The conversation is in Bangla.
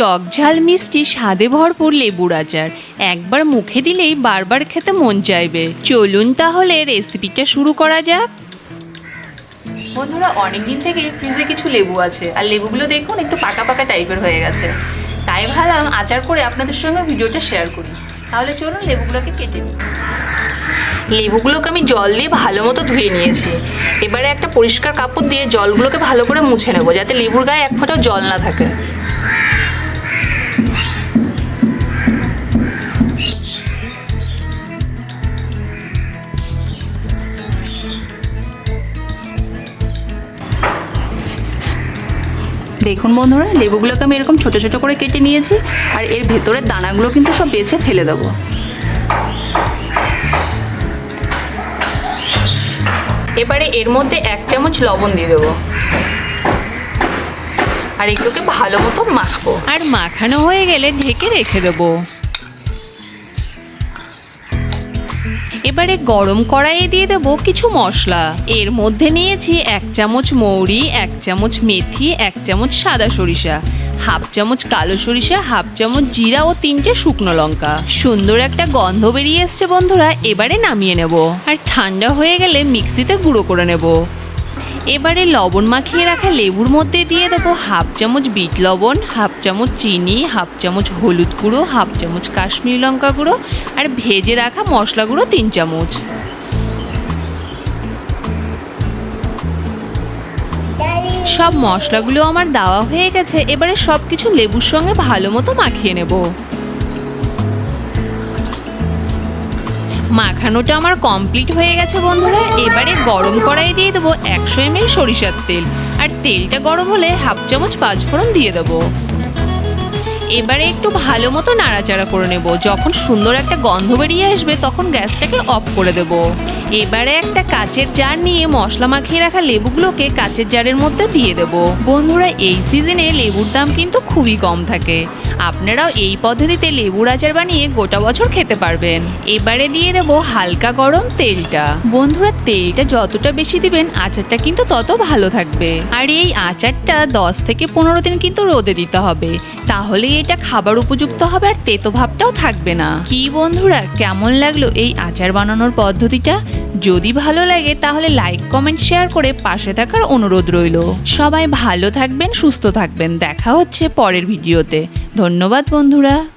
টক ঝাল মিষ্টি স্বাদে ভরপুর লেবুর আচার। একবার মুখে দিলেই বারবার খেতে মন চাইবে। চলুন তাহলে রেসিপিটা শুরু করা যাক। বন্ধুরা অনেক দিন থেকে ফ্রিজে কিছু লেবু আছে। আর লেবুগুলো দেখুন, একটু পাকা পাকা টাইপের হয়ে গেছে। তাই ভাবলাম আচার করে আপনাদের সঙ্গে ভিডিওটা শেয়ার করি। তাহলে চলুন লেবুগুলোকে কেটে নিই। লেবুগুলোকে আমি জল দিয়ে ভালো মতো ধুয়ে নিয়েছি। এবারে একটা পরিষ্কার কাপড় দিয়ে জলগুলোকে ভালো করে মুছে নেব, যাতে লেবুর গায়ে এক ফোঁটাও জল না থাকে। দেখুন বন্ধুরা, লেবুগুলোকে আমি এরকম ছোটো ছোটো করে কেটে নিয়েছি, আর এর ভেতরের দানাগুলো কিন্তু সব বেছে ফেলে দেবো। এবারে এর মধ্যে এক চামচ লবণ দিয়ে দেবো। আর এগুলোকে ভালো মতো মাখবো। আর মাখানো হয়ে গেলে ঢেকে রেখে দেবো। এবারে গরম কড়াইয়ে দিয়ে দেবো কিছু মশলা। এর মধ্যে নিয়েছি এক চামচ মৌরি, এক চামচ মেথি, এক চামচ সাদা সরিষা, হাফ চামচ কালো সরিষা, হাফ চামচ জিরা ও তিনটে শুকনো লঙ্কা। সুন্দর একটা গন্ধ বেরিয়ে এসছে বন্ধুরা, এবারে নামিয়ে নেব। আর ঠান্ডা হয়ে গেলে মিক্সিতে গুঁড়ো করে নেব। এবারে লবণ মাখিয়ে রাখা লেবুর মধ্যে দিয়ে দেবো হাফ চামচ বিট লবণ, হাফ চামচ চিনি, হাফ চামচ হলুদ গুঁড়ো, হাফ চামচ কাশ্মীরি লঙ্কা গুঁড়ো আর ভেজে রাখা মশলা গুঁড়ো তিন চামচ। সব মশলাগুলো আমার দেওয়া হয়ে গেছে, এবারে সব কিছু লেবুর সঙ্গে ভালো মতো মাখিয়ে নেব। মাখানোটা আমার কমপ্লিট হয়ে গেছে বন্ধুরা। এবারে গরম কড়াই দিয়ে দেবো একশো এমএল সরিষার তেল। আর তেলটা গরম হলে হাফ চামচ পাঁচফোড়ন দিয়ে দেবো। এবারে একটু ভালো মতো নাড়াচাড়া করে নেব। যখন সুন্দর একটা গন্ধ বেরিয়ে আসবে, তখন গ্যাসটাকে অফ করে দেব। এবারে একটা কাচের জার নিয়ে মশলা মাখিয়ে রাখা লেবুগুলোকে কাচের জারের মধ্যে দিয়ে দেব। বন্ধুরা, এই সিজনে লেবুর দাম কিন্তু খুবই কম থাকে। আপনারাও এই পদ্ধতিতে লেবুর আচার বানিয়ে গোটা বছর খেতে পারবেন। এবারে দিয়ে দেব হালকা গরম তেলটা। বন্ধুরা, তেলটা যতটা বেশি দিবেন, আচারটা কিন্তু তত ভালো থাকবে। আর এই আচারটা দশ থেকে পনেরো দিন কিন্তু রোদে দিতে হবে। তাহলে এটা খাবার উপযুক্ত হবে আর তেতো ভাবটাও থাকবে না। কি বন্ধুরা, কেমন লাগল এই আচার বানানোর পদ্ধতিটা? যদি ভালো লাগে, তাহলে লাইক কমেন্ট শেয়ার করে পাশে থাকার অনুরোধ রইল। সবাই ভালো থাকবেন, সুস্থ থাকবেন। দেখা হচ্ছে পরের ভিডিওতে। ধন্যবাদ বন্ধুরা।